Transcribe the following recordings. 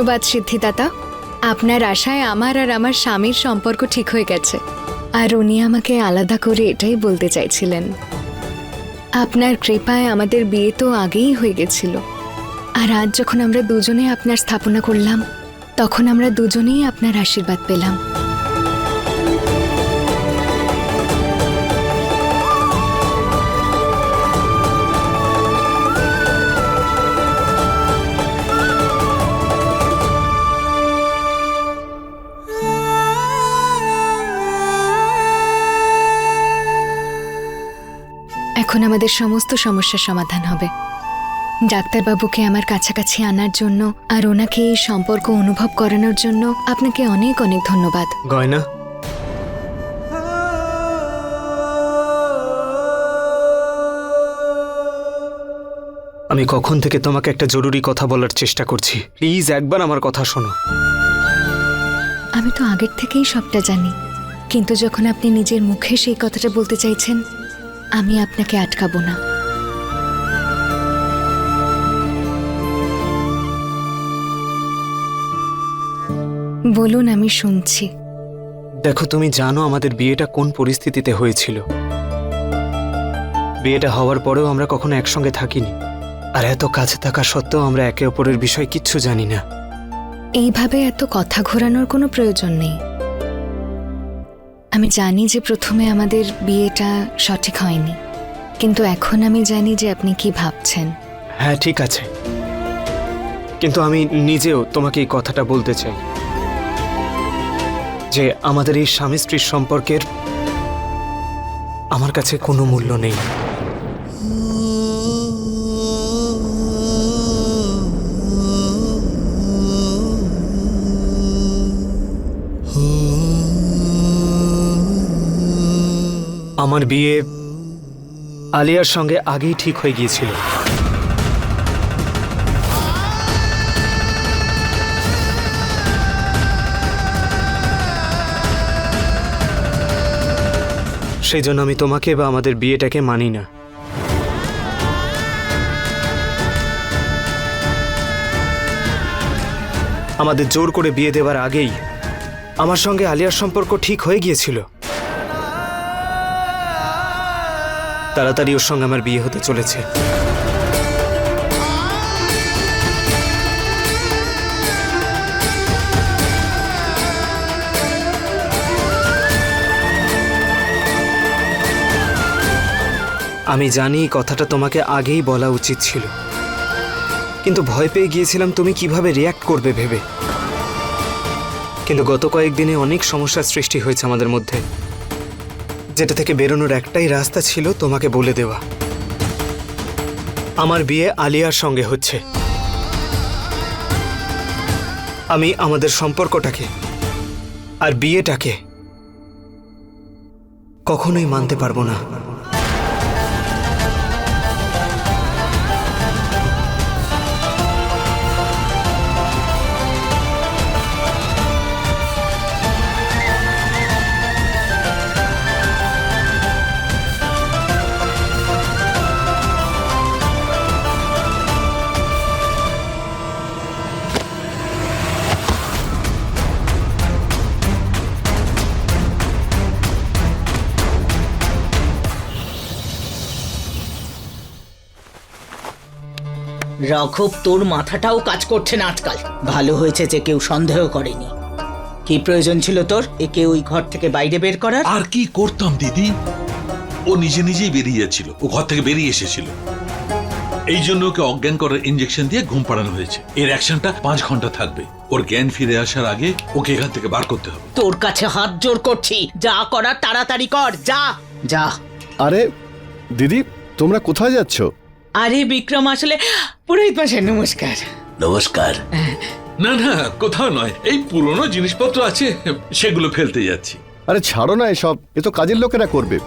ধন্যবাদ, সিদ্ধিদাতা। আপনার আশায় আমার আর আমার স্বামীর সম্পর্ক ঠিক হয়ে গেছে। আর উনি আমাকে আলাদা করে এটাই বলতে চাইছিলেন। আপনার কৃপায় আমাদের বিয়ে তো আগেই হয়ে গেছিল। আর আজ যখন আমরা দুজনে আপনার স্থাপনা করলাম, তখন আমরা দুজনেই আপনার আশীর্বাদ পেলাম। এখন আমাদের সমস্ত সমস্যার সমাধান হবে। ডাক্তারবাবুকে আমার কাছাকাছি আনার জন্য আর ওনাকে এই সম্পর্ক অনুভব করানোর জন্য আপনাকে অনেক অনেক ধন্যবাদ। গয়না? আমি কখন থেকে তোমাকে একটা জরুরি কথা বলার চেষ্টা করছি। প্লিজ একবার আমার কথা শোনো। আমি তো আগের থেকেই সবটা জানি কিন্তু যখন আপনি নিজের মুখে সেই কথাটা বলতে চাইছেন আমি আপনাকে আটকাবো না। বলুন আমি শুনছি। দেখো তুমি জানো আমাদের বিয়েটা কোন পরিস্থিতিতে হয়েছিল। বিয়েটা হওয়ার পরেও আমরা কখনো একসঙ্গে থাকিনি। আর এত কাছে থাকা সত্ত্বেও আমরা একে অপরের বিষয়ে কিচ্ছু জানি না। এইভাবে এত কথা ঘোরানোর কোনো প্রয়োজন নেই। আমি জানি যে প্রথমে আমাদের বিয়েটা সঠিক হয়নি, কিন্তু এখন আমি জানি যে আপনি কি ভাবছেন। হ্যাঁ ঠিক আছে। কিন্তু আমি নিজেও তোমাকে এই কথাটা বলতে চাই। যে আমাদের এই স্বামী স্ত্রীর সম্পর্কের আমার কাছে কোনো মূল্য নেই। আমার বিয়ে আলিয়ার সঙ্গে আগেই ঠিক হয়ে গিয়েছিল। সেই জন্য আমি তোমাকে বা আমাদের বিয়েটাকে মানি না। আমাদের জোর করে বিয়ে দেওয়ার আগেই আমার সঙ্গে আলিয়ার সম্পর্ক ঠিক হয়ে গিয়েছিল। তাড়াতাড়ি ওর সঙ্গে আমার বিয়ে হতে চলেছে। আমি জানি কথাটা তোমাকে আগেই বলা উচিত ছিল। কিন্তু ভয় পেয়ে গিয়েছিলাম তুমি কীভাবে রিয়াক্ট করবে ভেবে। কিন্তু গত কয়েকদিনে অনেক সমস্যার সৃষ্টি হয়েছে আমাদের মধ্যে। যেটা থেকে বেরোনোর একটাই রাস্তা ছিল তোমাকে বলে দেওয়া। আমার বিয়ে আলিয়ার সঙ্গে হচ্ছে। আমি আমাদের সম্পর্কটাকে আর বিয়েটাকে কখনোই মানতে পারব না। রাঘব তোর মাথাটাও কাজ করছে না আজকাল। ভালো হয়েছে যে কেউ সন্দেহ করেনি। কি প্রয়োজন ছিল তোর? একে ওই ঘর থেকে বাইরে বের করার? আর কি করতাম দিদি? ও নিজে নিজেই বেরিয়ে যাচ্ছিল। ও ঘর থেকে বেরিয়ে এসেছিল। এই জন্য ওকে অজ্ঞান করার ইঞ্জেকশন দিয়ে ঘুম পাড়ানো হয়েছে। এর অ্যাকশনটা পাঁচ ঘণ্টা থাকবে। ওর জ্ঞান ফিরে আসার আগে ওকে এখান থেকে বার করতে হবে। তোর কাছে হাত জোর করছি। যা করার তাড়াতাড়ি কর যা যা। আরে দিদি তোমরা কোথায় যাচ্ছ? আরে বিক্রম আসলে পুরোহিত মশাই নমস্কার। নমস্কার। না না কোথাও নয়। এই পুরনো জিনিসপত্র আছে সেগুলো ফেলতে যাচ্ছি। আরে ছাড়ো না এসব এ তো কাজের লোকেরা করবে।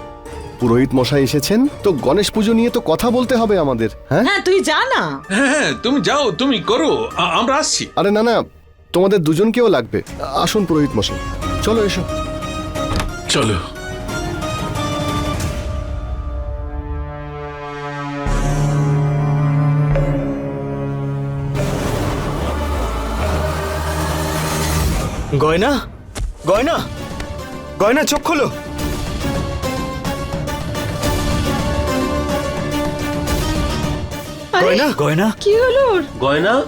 পুরোহিত মশাই এসেছেন তো গণেশ পুজো নিয়ে তো কথা বলতে হবে আমাদের হ্যাঁ? হ্যাঁ তুই যা না। হ্যাঁ হ্যাঁ তুমি যাও তুমি করো আ- আমরা আসছি। আরে না না তোমাদের দুজনকেও লাগবে। আসুন পুরোহিত মশাই চলো এসো। চলো। গয়না? গয়না? গয়না চোখ খোলো। গয়না? গয়না? কি হলো ওর? গয়না?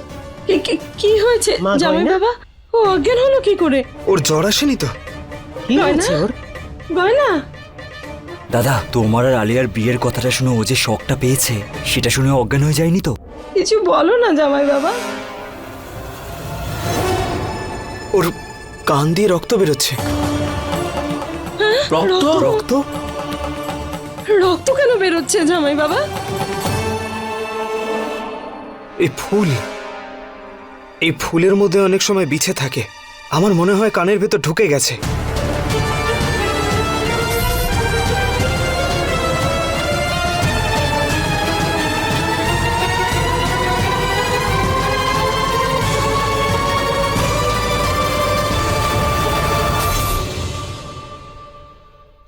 কি- কি- কি হয়েছে? মা, জামাই গয়না? বাবা ও অজ্ঞান হলো কি করে? ওর জ্বর আসেনি তো? কি গয়না? হয়েছে ওর? গয়না? দাদা তোমার আর আলিয়ার বিয়ের কথাটা শুনে ও যে শখটা পেয়েছে সেটা শুনে ও অজ্ঞান হয়ে যায়নি তো? কিছু বলো না জামাই বাবা। ওর কান দিয়ে রক্ত বেরোচ্ছে। রক্ত? রক্ত? রক্ত? কেন বেরোচ্ছে জামাই বাবা? এই ফুল। এই ফুলের মধ্যে অনেক সময় বিছে থাকে। আমার মনে হয় কানের ভেতর ঢুকে গেছে।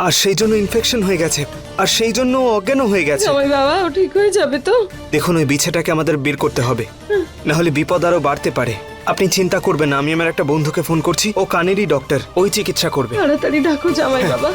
আর সেই জন্য ইনফেকশন হয়ে গেছে। আর সেই জন্য অজ্ঞান অজ্ঞানও হয়ে গেছে। জামাই বাবা ও ঠিক হয়ে যাবে তো? দেখুন ওই বিছেটাকে আমাদের বের করতে হবে। না হলে বিপদ আরও বাড়তে পারে। আপনি চিন্তা করবেন না আমি আমার একটা বন্ধুকে ফোন করছি। ও কানেরই ডক্টর ওই চিকিৎসা করবে। তাড়াতাড়ি ডাকো জামাই বাবা।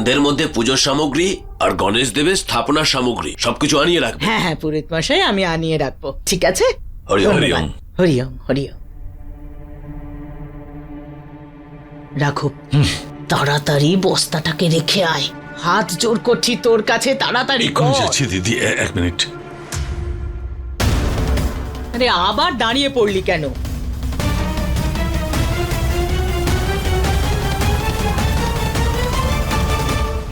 সন্ধ্যের মধ্যে পুজোর সামগ্রী আর গণেশ দেবের স্থাপনার সামগ্রী সবকিছু আনিয়ে রাখবে। হ্যাঁ হ্যাঁ পুরোহিত মশাই আমি আনিয়ে রাখব। ঠিক আছে? হরি ওম। রাখো তাড়াতাড়ি বস্তাটাকে রেখে আয়। হাত জোর করছি তোর কাছে তাড়াতাড়ি কর। যাচ্ছি দিদি এক মিনিট। আরে আবার দাঁড়িয়ে পড়লি কেন?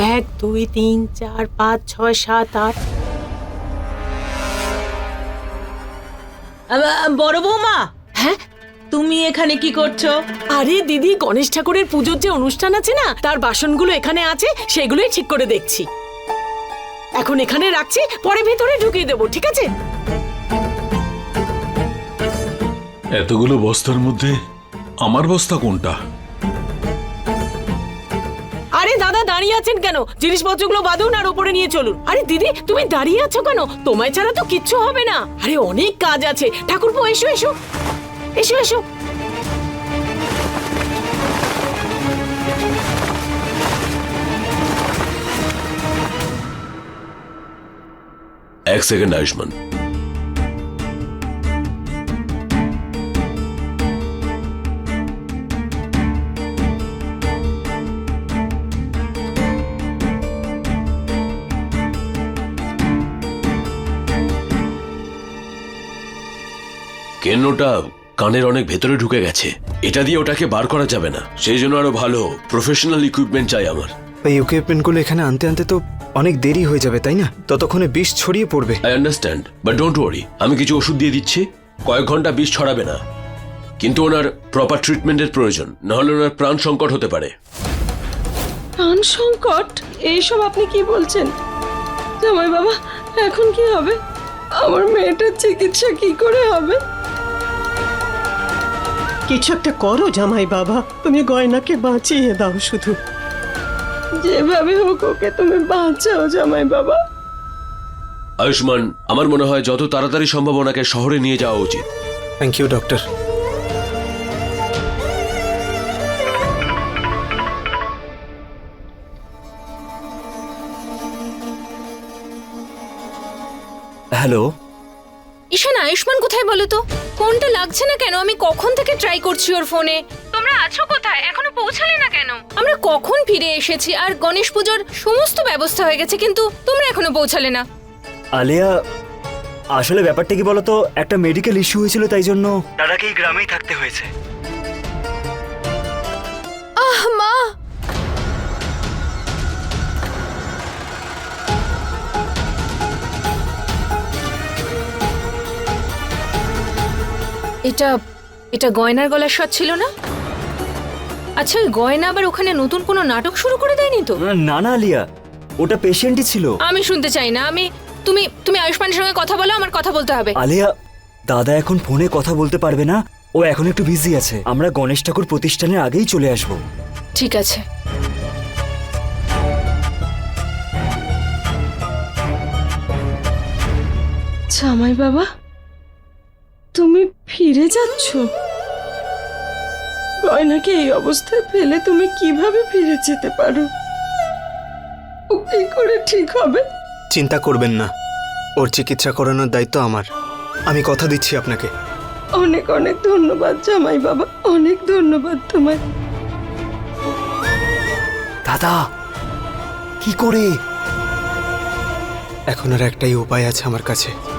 এক দুই তিন চার পাঁচ ছয় সাত আট। বড় বৌমা! হ্যাঁ? তুমি এখানে কি করছ? আরে দিদি গণেশ ঠাকুরের পুজোর যে অনুষ্ঠান আছে না তার বাসনগুলো এখানে আছে সেগুলোই ঠিক করে দেখছি। এখন এখানে রাখছি পরে ভেতরে ঢুকিয়ে দেবো ঠিক আছে? এতগুলো বস্তার মধ্যে আমার বস্তা কোনটা? দাঁড়িয়ে আছেন কেন? জিনিসপত্রগুলো বাঁধুন আর ওপরে নিয়ে চলুন। আরে দিদি, তুমি দাঁড়িয়ে আছো কেন? তোমায় ছাড়া তো কিচ্ছু হবে না। আরে অনেক কাজ আছে। ঠাকুরপো, এসো এসো। এসো এসো। এক সেকেন্ড, আয়ুষ্মান। কেন্নটা কানের অনেক ভেতরে ঢুকে গেছে। এটা দিয়ে ওটাকে বার করা যাবে না। সেই জন্য আরও ভালো প্রফেশনাল ইকুইপমেন্ট চাই আমার। এই ইকুইপমেন্টগুলো এখানে আনতে আনতে তো অনেক দেরি হয়ে যাবে তাই না? ততক্ষণে বিষ ছড়িয়ে পড়বে। I understand but don't worry আমি কিছু ওষুধ দিয়ে দিচ্ছি। কয়েক ঘণ্টা বিষ ছড়াবে না। কিন্তু ওনার প্রপার ট্রিটমেন্টের প্রয়োজন নাহলে ওনার প্রাণ সংকট হতে পারে। প্রাণ সংকট? এইসব আপনি কি বলছেন? জামাই বাবা এখন কি হবে? আমার মেয়েটার চিকিৎসা কি করে হবে? কিছু একটা করো জামাই বাবা। তুমি গয়নাকে বাঁচিয়ে দাও শুধু। যেভাবে হোক ওকে তুমি বাঁচাও জামাই বাবা। আয়ুষ্মান আমার মনে হয় যত তাড়াতাড়ি সম্ভব ওনাকে শহরে নিয়ে যাওয়া উচিত। Thank you doctor hello Ishaan Ayushman কোথায় বলো তো? ফোনটা লাগছে না কেন? আমি কখন থেকে ট্রাই করছি ওর ফোনে? তোমরা আছো কোথায়? এখনও পৌঁছালে না কেন? আমরা কখন ফিরে এসেছি? আর গণেশ পুজোর সমস্ত ব্যবস্থা হয়ে গেছে কিন্তু তোমরা এখনও পৌঁছালে না। আলিয়া আসলে ব্যাপারটা কি বলতো? একটা মেডিকেল ইস্যু হয়েছিল তাই জন্য দাদাকে এই গ্রামেই থাকতে হয়েছে। এটা এটা গয়নার গলার স্বাদ ছিল না? আচ্ছা ওই গয়না আবার ওখানে নতুন কোনো নাটক শুরু করে দেয়নি তো? না না আলিয়া ওটা পেশেন্টই ছিল। আমি শুনতে চাই না আমি তুমি তুমি আয়ুষ্মানের সঙ্গে কথা বলো আমার কথা বলতে হবে। আলিয়া দাদা এখন ফোনে কথা বলতে পারবে না ও এখন একটু বিজি আছে। আমরা গণেশ ঠাকুর প্রতিষ্ঠানের আগেই চলে আসব। ঠিক আছে। জামাই বাবা? তুমি ফিরে যাচ্ছ? গয়নাকে এই অবস্থায় ফেলে তুমি কীভাবে ফিরে যেতে পারো? ও কি করে ঠিক হবে। চিন্তা করবেন না। ওর চিকিৎসা করানোর দায়িত্ব আমার। আমি কথা দিচ্ছি আপনাকে। অনেক অনেক ধন্যবাদ জামাই বাবা। অনেক ধন্যবাদ তোমায়। দাদা কি করে? এখন আর একটাই উপায় আছে আমার কাছে।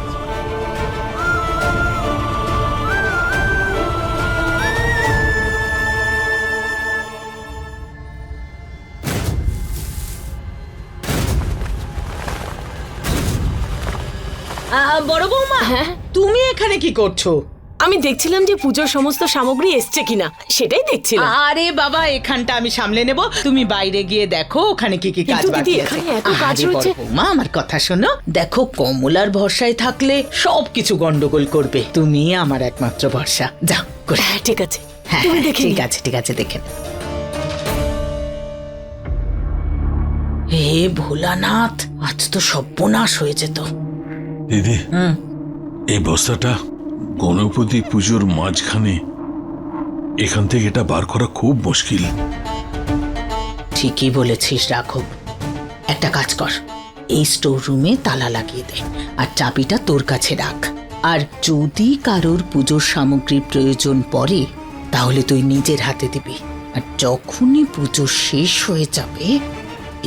বড় বৌমা হ্যাঁ? তুমি এখানে কি করছ? আমি দেখছিলাম যে পুজোর সমস্ত সামগ্রী এসছে কিনা সেটাই দেখছিলাম। আরে বাবা এখানটা আমি সামলে নেব। তুমি বাইরে গিয়ে দেখো ওখানে কি কি কাজ কিন্তু বাকি আছে। এখানে এত কাজ আরে রয়েছে। বড় আমার কথা শোনো। দেখো কমলার ভরসায় থাকলে সব কিছু গন্ডগোল করবে। তুমি আমার একমাত্র ভরসা। যাও করে হ্যাঁ ঠিক আছে। হ্যাঁ তুমি হ্যাঁ, দেখে ঠিক নিও। আছে ঠিক আছে দেখে নাও। হে ভোলানাথ আজ তো সর্বনাশ হয়ে যেত দিদি এই বস্তাটা গণপতি পুজোর মাঝখানে। এখান থেকে এটা বার করা খুব মুশকিল। ঠিকই বলেছিস রাঘব। একটা কাজ কর এই স্টোর রুমে তালা লাগিয়ে দে আর চাবিটা তোর কাছে রাখ। আর যদি কারোর পুজোর সামগ্রীর প্রয়োজন পড়ে তাহলে তুই নিজের হাতে দিবি। আর যখনই পুজো শেষ হয়ে যাবে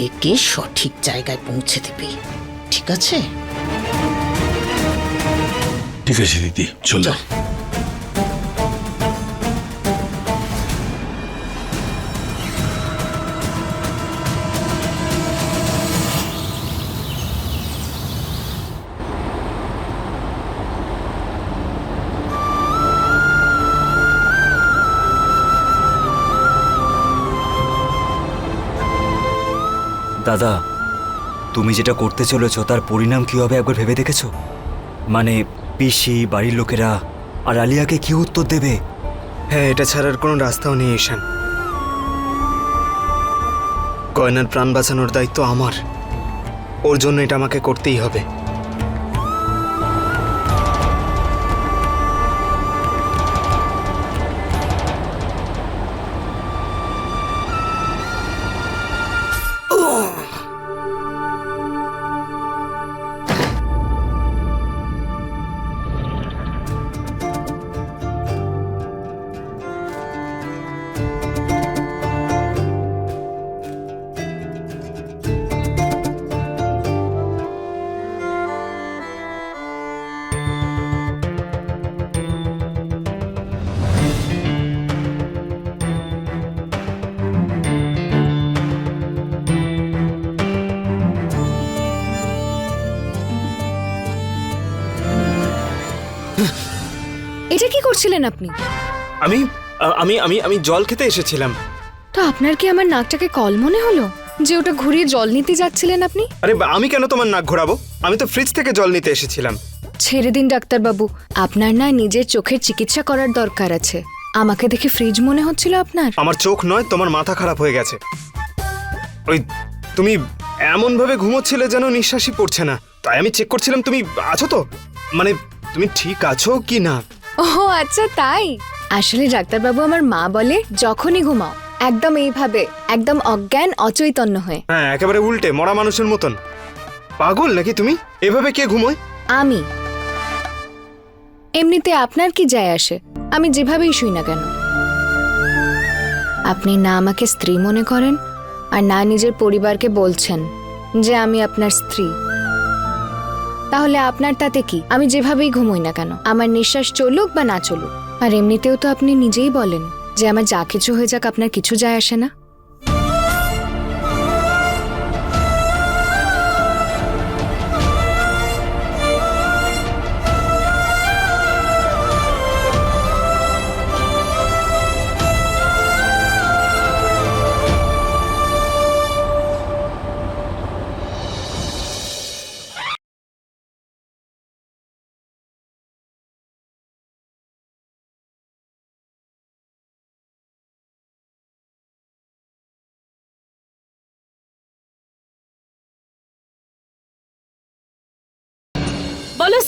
একে সঠিক জায়গায় পৌঁছে দিবি। ঠিক আছে? ঠিক আছে দিদি। চলো চল। দাদা তুমি যেটা করতে চলেছ তার পরিণাম কি হবে একবার ভেবে দেখেছ? মানে পিসি, বাড়ির লোকেরা আর আলিয়াকে কি উত্তর দেবে? হ্যাঁ এটা ছাড়ার কোনো রাস্তাও নেই, ঈশান। গয়নার প্রাণ বাঁচানোর দায়িত্ব আমার। ওর জন্য এটা আমাকে করতেই হবে। এটা কি করছিলেন আপনি? আমি আমি আমি আমি জল খেতে এসেছিলাম। তো আপনার কি আমার নাকটাকে কল মনে হলো? যে ওটা ঘুরিয়ে জল নিতে যাচ্ছিলেন আপনি? আরে আমি কেন তোমার নাক ঘোরাবো? আমি তো ফ্রিজ থেকে জল নিতে এসেছিলাম। ছেড়ে দিন ডাক্তারবাবু। আপনার না নিজের চোখের চিকিৎসা করার দরকার আছে। আমাকে দেখে ফ্রিজ মনে হচ্ছিল আপনার? আমার চোখ নয় তোমার মাথা খারাপ হয়ে গেছে। ওই তুমি এমন ভাবে ঘুমোচ্ছিলে যেন নিঃশ্বাসই পড়ছে না। তাই আমি চেক করছিলাম তুমি আছো তো? মানে তুমি ঠিক আছো কি না? ও আচ্ছা তাই? আসলে ডাক্তারবাবু আমার মা বলে যখনই ঘুমাও একদম এইভাবে একদম অজ্ঞান অচৈতন্য হয়ে। হ্যাঁ একেবারে উল্টে মরা মানুষের মতন। পাগল নাকি তুমি? এভাবে কে ঘুমোয়? আমি। এমনিতে আপনার কি যায় আসে? আমি যেভাবেই শুই না কেন? আপনি না আমাকে স্ত্রী মনে করেন আর না নিজের পরিবারকে বলছেন যে আমি আপনার স্ত্রী। তাহলে আপনার তাতে কি? আমি যেভাবেই ঘুমোই না কেন, আমার নিঃশ্বাস চলুক বা না চলুক। আর এমনিতেও তো আপনি নিজেই বলেন যে আমার যা কিছু হয়ে যাক আপনার কিছু যায় আসে না।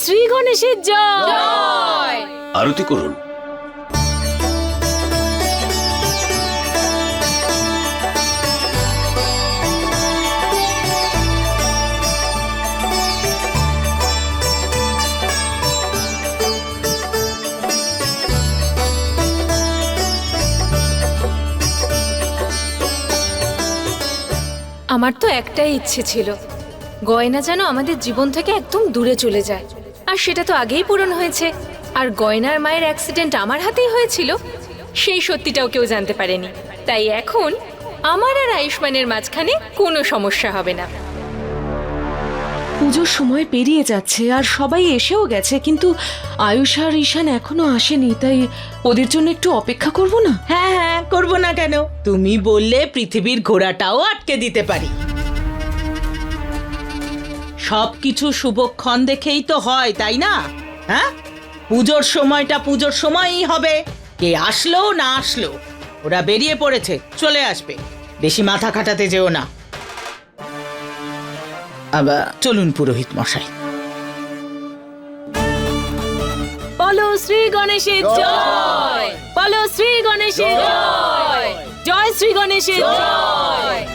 শ্রী গণেশের জয়। আরতি করুন। আমার তো একটাই ইচ্ছে ছিল গয়না যেন আমাদের জীবন থেকে একদম দূরে চলে যায়। আর সেটা তো আগেই পূরণ হয়েছে। আর গয়নার মায়ের অ্যাক্সিডেন্ট আমার হাতেই হয়েছিল সেই সত্যিটাও কেউ জানতে পারেনি। তাই এখন আমার আর আয়ুষ্মানের মাঝখানে কোনো সমস্যা হবে না। পুজোর সময় পেরিয়ে যাচ্ছে আর সবাই এসেও গেছে কিন্তু আয়ুষ আর ঈশান এখনও আসেনি তাই ওদের জন্য একটু অপেক্ষা করব না? হ্যাঁ হ্যাঁ করব না কেন? তুমি বললে পৃথিবীর ঘোড়াটাও আটকে দিতে পারি। সব কিছু শুভক্ষণ দেখেই তো হয় তাই না? হ্যাঁ? পুজোর সময়টা পুজোর সময়ই হবে। কে আসলো না আসলো ওরা বেরিয়ে পড়েছে চলে আসবে। বেশি মাথা খাটাতে যেও না। আবার চলুন পুরোহিত মশাই। বলো শ্রী গণেশের জয়! বলো শ্রী গণেশের জয়! জয়! শ্রী গণেশের জয়!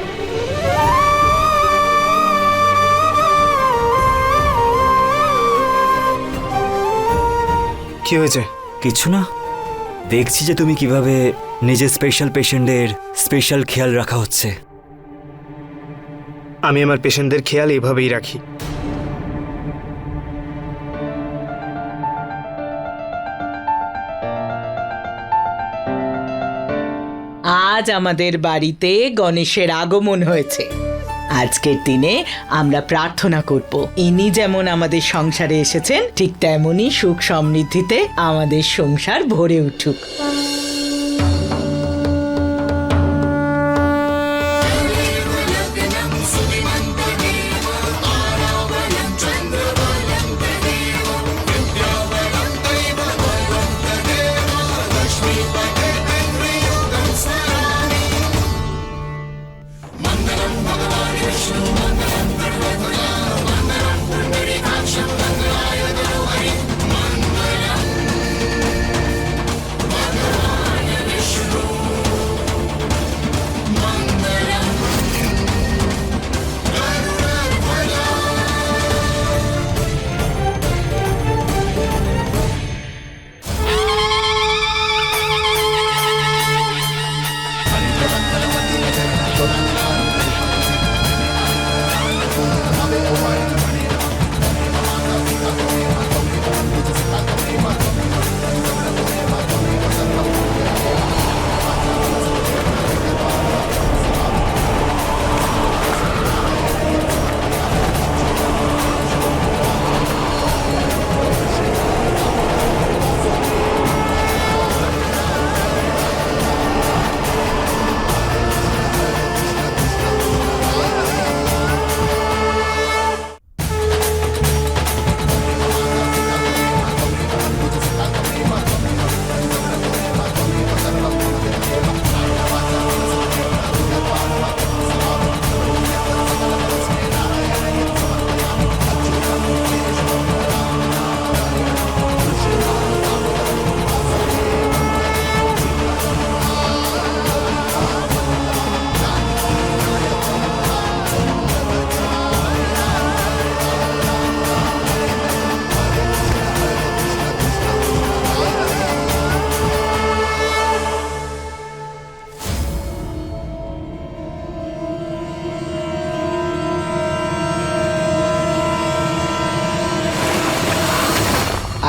কি হয়েছে? কিছু না। দেখছি যে তুমি কীভাবে নিজের স্পেশাল পেশেন্টদের স্পেশাল খেয়াল রাখা হচ্ছে। আমি আমার পেশেন্টদের খেয়াল এভাবেই রাখি। আজ আমাদের বাড়িতে গণেশের আগমন হয়েছে। আজকের দিনে আমরা প্রার্থনা করব। ইনি যেমন আমাদের সংসারে এসেছেন, ঠিক তেমনই সুখ সমৃদ্ধিতে আমাদের সংসার ভরে উঠুক।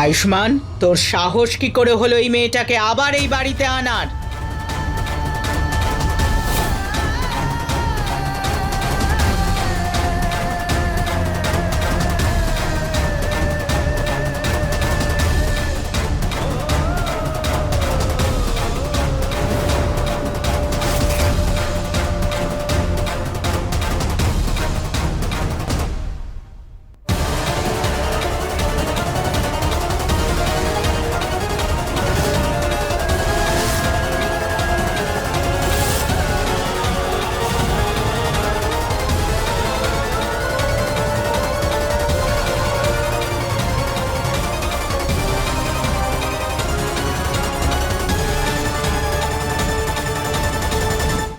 আয়ুষ্মান তোর সাহস কি করে হলো এই মেয়েটাকে আবার এই বাড়িতে আনার?